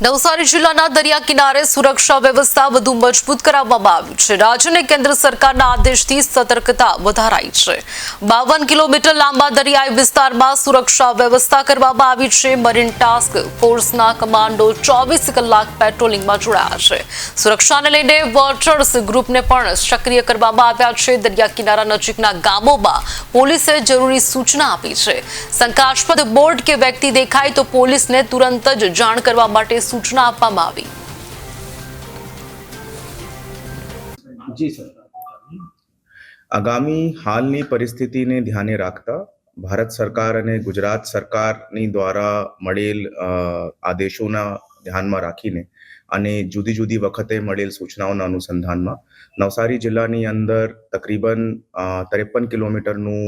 નવસારી જિલ્લાના દરિયા કિનારે સુરક્ષા વ્યવસ્થા વધુ મજબૂત કરાવવામાં આવી છે. રાજ્ય અને કેન્દ્ર સરકારના આદેશથી સતર્કતા વધારાઈ છે. બાવન કિલોમીટર લાંબા દરિયાઈ વિસ્તારમાં સુરક્ષા વ્યવસ્થા કરવામાં આવી છે. મરીન ટાસ્ક ફોર્સના કમાન્ડો ચોવીસ કલાક પેટ્રોલિંગમાં જોડાયા છે. સુરક્ષાને લઈને વોટર્સ ગ્રુપને પણ સક્રિય કરવામાં આવ્યા છે. દરિયા કિનારા નજીકના ગામોમાં પોલીસે જરૂરી સૂચના આપી છે. શંકાસ્પદ બોર્ડ કે વ્યક્તિ દેખાય તો પોલીસને તુરંત જ જાણ કરવા માટે સૂચના આપવામાં આવી. જી સર. આગામી હાલની પરિસ્થિતિને ધ્યાને રાખતા ભારત સરકાર અને ગુજરાત સરકારની દ્વારા મળેલ અ, આદેશોના ધ્યાનમાં રાખીને અને જુદી જુદી વખતે મળેલ સૂચનાઓના અનુસંધાનમાં નવસારી જિલ્લાની અંદર તકરીબન ત્રેપન કિલોમીટરનું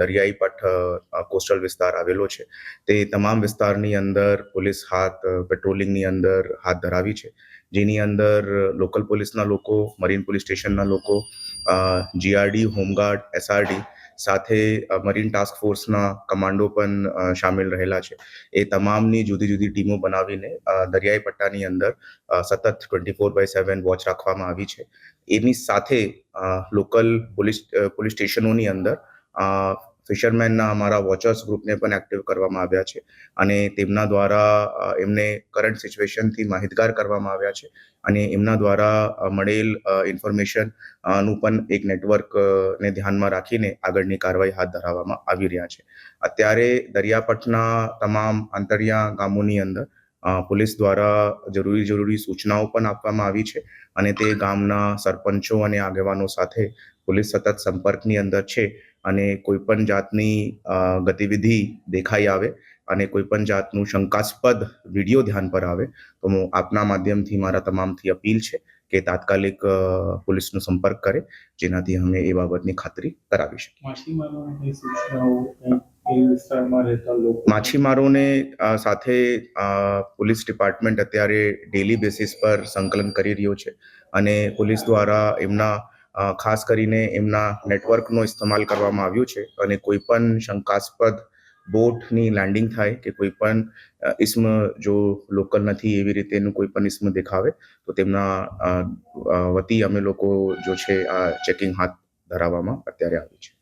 દરિયાઈ પઠ કોસ્ટલ વિસ્તાર આવેલો છે. તે તમામ વિસ્તારની અંદર પોલીસ હાથ, પેટ્રોલિંગની અંદર હાથ ધરાવી છે. જેની અંદર લોકલ પોલીસના લોકો, મરીન પોલીસ સ્ટેશનના લોકો જીઆરડી, હોમગાર્ડ, એસઆરડી સાથે મરીન ટાસ્ક ફોર્સના કમાન્ડો પણ સામેલ રહેલા છે. એ તમામની જુદી જુદી ટીમો બનાવીને દરિયાઈ પટ્ટાની અંદર સતત twenty four by seven watch રાખવામાં આવી છે. એની સાથે લોકલ પોલીસ પોલીસ સ્ટેશનોની અંદર ફિશરમેનના અમારા વોચર્સ ગ્રુપને પણ એક્ટિવ કરવામાં આવ્યા છે અને તેમના દ્વારા એમને કરંટ સિચ્યુએશનથી માહિતગાર કરવામાં આવ્યા છે અને એમના દ્વારા મળેલ ઇન્ફોર્મેશનનું પણ એક નેટવર્કને ધ્યાનમાં રાખીને આગળની કાર્યવાહી હાથ ધરાવવામાં આવી રહ્યા છે. અત્યારે દરિયાપટના તમામ આંતરિયા ગામોની અંદર પોલીસ દ્વારા જરૂરી જરૂરી સૂચનાઓ પણ આપવામાં આવી છે અને તે ગામના સરપંચો અને આગેવાનો સાથે પોલીસ સતત સંપર્કની અંદર છે. અને કોઈ પણ જાતની ગતિવિધિ દેખાઈ આવે અને કોઈ પણ જાતનું શંકાસ્પદ વીડિયો ધ્યાન પર આવે તો હું આપના માધ્યમથી મારા તમામથી અપીલ છે કે તાત્કાલિક પોલીસનો સંપર્ક કરે જેનાથી અમે એ બાબતની ખાતરી કરાવી શકીએ. માછીમારોની સાથે પોલીસ ડિપાર્ટમેન્ટ અત્યારે ડેલી બેસિસ પર સંકલન કરી રહ્યો છે અને પોલીસ દ્વારા એમના ખાસ કરીને એમના નેટવર્કનો ઇસ્તેમાલ કરવામાં આવ્યું છે અને કોઈ પણ શંકાસ્પદ બોટની લેન્ડિંગ થાય કે કોઈ પણ ઇસ્મ જો લોકલ નથી એવી રીતેનું કોઈ પણ ઇસ્મ દેખાવે, તો તેમના વતી અમે લોકો જો છે આ ચેકિંગ હાથ ધરાવવામાં અત્યારે આવ્યું છે.